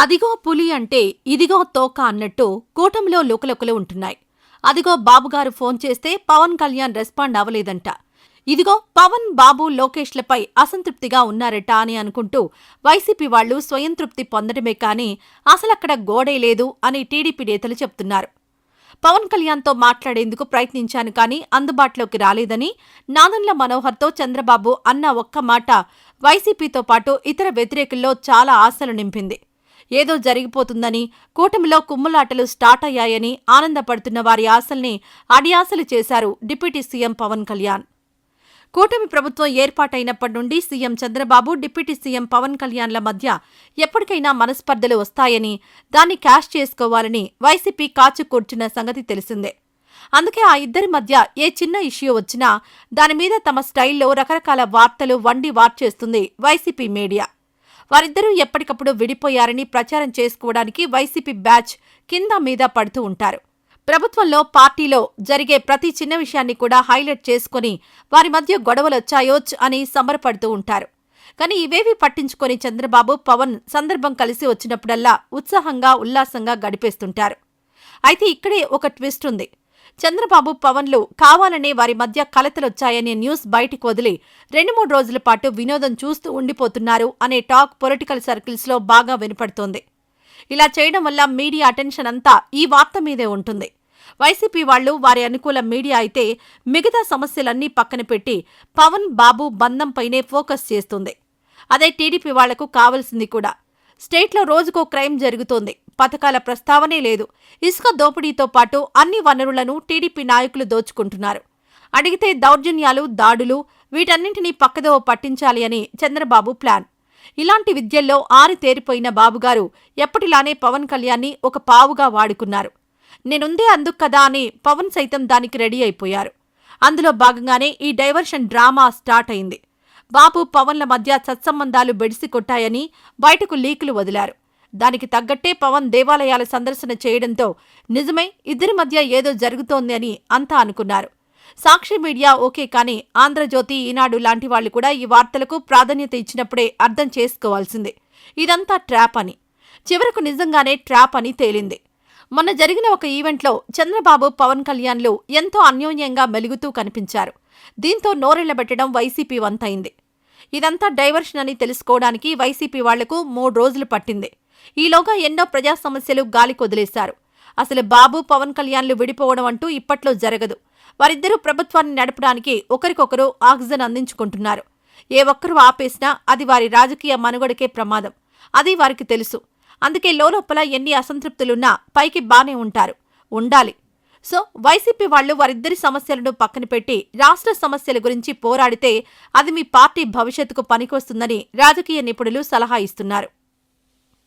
అదిగో పులి అంటే ఇదిగో తోక అన్నట్టు కూటమిలో లుకలుకలు ఉంటున్నాయి. అదిగో బాబుగారు ఫోన్ చేస్తే పవన్ కళ్యాణ్ రెస్పాండ్ అవ్వలేదంట. ఇదిగో పవన్ బాబు లోకేష్లపై అసంతృప్తిగా ఉన్నారట అని అనుకుంటూ వైసీపీ వాళ్ళు స్వయం తృప్తి పొందడమే కాని అసలక్కడ గోడే లేదు అని టీడీపీ నేతలు చెప్తున్నారు. పవన్ కళ్యాణ్తో మాట్లాడేందుకు ప్రయత్నించాను కానీ అందుబాటులోకి రాలేదని నాదన్ల మనోహర్తో చంద్రబాబు అన్న ఒక్క మాట వైసీపీతో పాటు ఇతర వ్యతిరేకుల్లో చాలా ఆశలు నింపింది. ఏదో జరిగిపోతుందని కూటమిలో కుమ్ములాటలు స్టార్ట్ అయ్యాయని ఆనందపడుతున్న వారి ఆశల్ని అడియాసలు చేశారు డిప్యూటీ సీఎం పవన్ కళ్యాణ్. కూటమి ప్రభుత్వం ఏర్పాటైనప్పటి నుండి CM Chandrababu deputy CM Pavan కళ్యాణ్ల మధ్య ఎప్పటికైనా మనస్పర్ధలు వస్తాయని దాన్ని క్యాష్ చేసుకోవాలని వైసీపీ కాచుకూర్చున్న సంగతి తెలిసిందే. అందుకే ఆ ఇద్దరి మధ్య ఏ చిన్న ఇష్యూ వచ్చినా దాని మీద తమ స్టైల్లో రకరకాల వార్తలు వండి వార్చేస్తుంది వైసీపీ మీడియా. వారిద్దరూ ఎప్పటికప్పుడు విడిపోయారని ప్రచారం చేసుకోవడానికి వైసీపీ బ్యాచ్ కింద మీద పడుతూ ఉంటారు. ప్రభుత్వంలో పార్టీలో జరిగే ప్రతి చిన్న విషయాన్ని కూడా హైలైట్ చేసుకుని వారి మధ్య గొడవలొచ్చాయోచ్ అని సంబరపడుతూ ఉంటారు. కానీ ఇవేవి పట్టించుకొని చంద్రబాబు పవన్ సందర్భం కలిసి వచ్చినప్పుడల్లా ఉత్సాహంగా ఉల్లాసంగా గడిపేస్తుంటారు. అయితే ఇక్కడే ఒక ట్విస్ట్ ఉంది. చంద్రబాబు పవన్లు కావాలనే వారి మధ్య కలతలొచ్చాయనే న్యూస్ బయటికి వదిలి రెండు మూడు రోజుల పాటు వినోదం చూస్తూ ఉండిపోతున్నారు అనే టాక్ పొలిటికల్ సర్కిల్స్లో బాగా వినపడుతోంది. ఇలా చేయడం వల్ల మీడియా అటెన్షన్ అంతా ఈ వార్త మీదే ఉంటుంది. వైసీపీ వాళ్ళు వారి అనుకూల మీడియా అయితే మిగతా సమస్యలన్నీ పక్కన పెట్టి పవన్ బాబు బంధంపైనే ఫోకస్ చేస్తుంది. అదే టీడీపీ వాళ్ళకు కావలసింది కూడా. స్టేట్లో రోజుకో క్రైమ్ జరుగుతోంది. పథకాల ప్రస్తావనే లేదు. ఇసుక దోపిడీతో పాటు అన్ని వనరులను టీడీపీ నాయకులు దోచుకుంటున్నారు. అడిగితే దౌర్జన్యాలు దాడులు వీటన్నింటినీ పక్కదోవ పట్టించాలి అని చంద్రబాబు ప్లాన్. ఇలాంటి విద్యల్లో ఆరితేరిపోయిన బాబుగారు ఎప్పటిలానే పవన్ కళ్యాణ్ని ఒక పావుగా వాడుకున్నారు. నేనుందే అందుకు కదా అని పవన్ సైతం దానికి రెడీ అయిపోయారు. అందులో భాగంగానే ఈ డైవర్షన్ డ్రామా స్టార్ట్ అయింది. బాబు పవన్ల మధ్య సత్సంబంధాలు బెడిసి కొట్టాయని బయటకు లీకులు వదిలారు. దానికి తగ్గట్టే పవన్ దేవాలయాల సందర్శన చేయడంతో నిజమే ఇద్దరి మధ్య ఏదో జరుగుతోంది అని అంతా అనుకున్నారు. సాక్షి మీడియా ఓకే కానీ ఆంధ్రజ్యోతి ఈనాడు లాంటి వాళ్ళు కూడా ఈ వార్తలకు ప్రాధాన్యత ఇచ్చినప్పుడే అర్థం చేసుకోవాల్సిందే. ఇదంతా ట్రాప్ అని. చివరకు నిజంగానే ట్రాప్ అని తేలింది. మొన్న జరిగిన ఒక ఈవెంట్లో చంద్రబాబు పవన్ కళ్యాణ్లు ఎంతో అన్యోన్యంగా మెలుగుతూ కనిపించారు. దీంతో నోరెళ్ళబెట్టడం వైసీపీ వంతైంది. ఇదంతా డైవర్షన్ అని తెలుసుకోవడానికి వైసీపీ వాళ్ళకు మూడు రోజులు పట్టింది. ఈలోగా ఎన్నో ప్రజా సమస్యలు గాలికొదిలేశారు అసలు బాబు పవన్ కళ్యాణ్లు విడిపోవడం అంటూ ఇప్పట్లో జరగదు. వారిద్దరూ ప్రభుత్వాన్ని నడపడానికి ఒకరికొకరు ఆక్సిజన్ అందించుకుంటున్నారు. ఏ ఒక్కరూ ఆపేసినా అది వారి రాజకీయ మనుగడకే ప్రమాదం. అది వారికి తెలుసు. అందుకే లోలోపల ఎన్ని అసంతృప్తులున్నా పైకి బానే ఉంటారు. ఉండాలి. సో వైసీపీ వాళ్ళు వారిద్దరి సమస్యలను పక్కన పెట్టి రాష్ట్ర సమస్యల గురించి పోరాడితే అది మీ పార్టీ భవిష్యత్తుకు పనికొస్తుందని రాజకీయ నిపుణులు సలహా ఇస్తున్నారు.